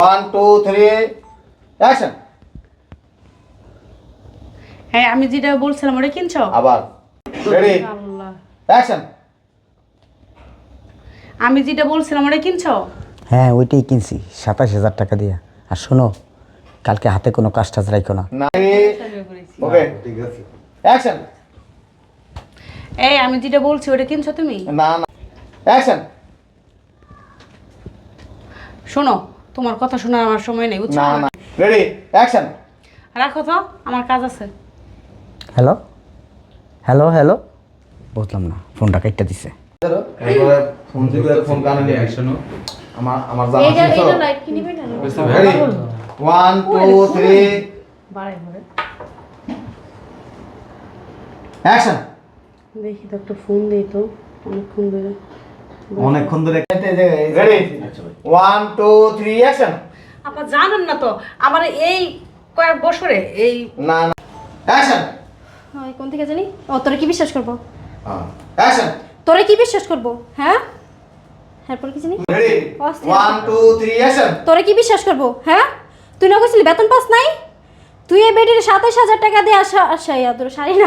One two three action হ্যাঁ আমি যেটা বলছিলাম ওটা কিনছো? আবার। রেডি আল্লাহ। অ্যাকশন আমি যেটা বলছিলাম ওটা কিনছো? হ্যাঁ ওইটাই কিনছি সাতাশ হাজার টাকা দিয়ে। আর শোনো কালকে হাতে কোনো কাজ টাজ রাখো না। না ওকে ঠিক আছে অ্যাকশন এই আমি যেটা বলছি ওটা কিনছো তুমি? না না। অ্যাকশন শোনো তোমার কথা শোনার আমার সময় নেই বুঝছ? না না। রেডি অ্যাকশন রাখো তো আমার কাজ আছে। হ্যালো হ্যালো হ্যালো বুঝলাম না ফোনটা কেটে দিছে। এরপরে ফোন দিলে ফোন কানে নিয়ে অ্যাকশনও আমার আমার শুনছো এইটা লাইট কিনবে না? রেডি ওয়ান টু থ্রি বাড়াই ঘরে। অ্যাকশন দেখি তো একটা ফোন দিই তো। অনেকক্ষণ ধরে। অনেকক্ষণ ধরে ready one two three action আপনার জানেন না তো আমার এই কয়েক বছরে এই না না। অ্যাকশন হয় কোন থেকে জানি? ও তোরে কি বিশ্বাস করব? অ্যাকশন তোরে কি বিশ্বাস করব? হ্যাঁ? এরপর কি জানি? Ready one two three action তোরে কি বিশ্বাস করব? হ্যাঁ? তুই না কইছিলি বেতন পাস নাই? তুই এই বেটির সাতাশ হাজার টাকা দিয়ে আসা আসা তোর শাড়ি না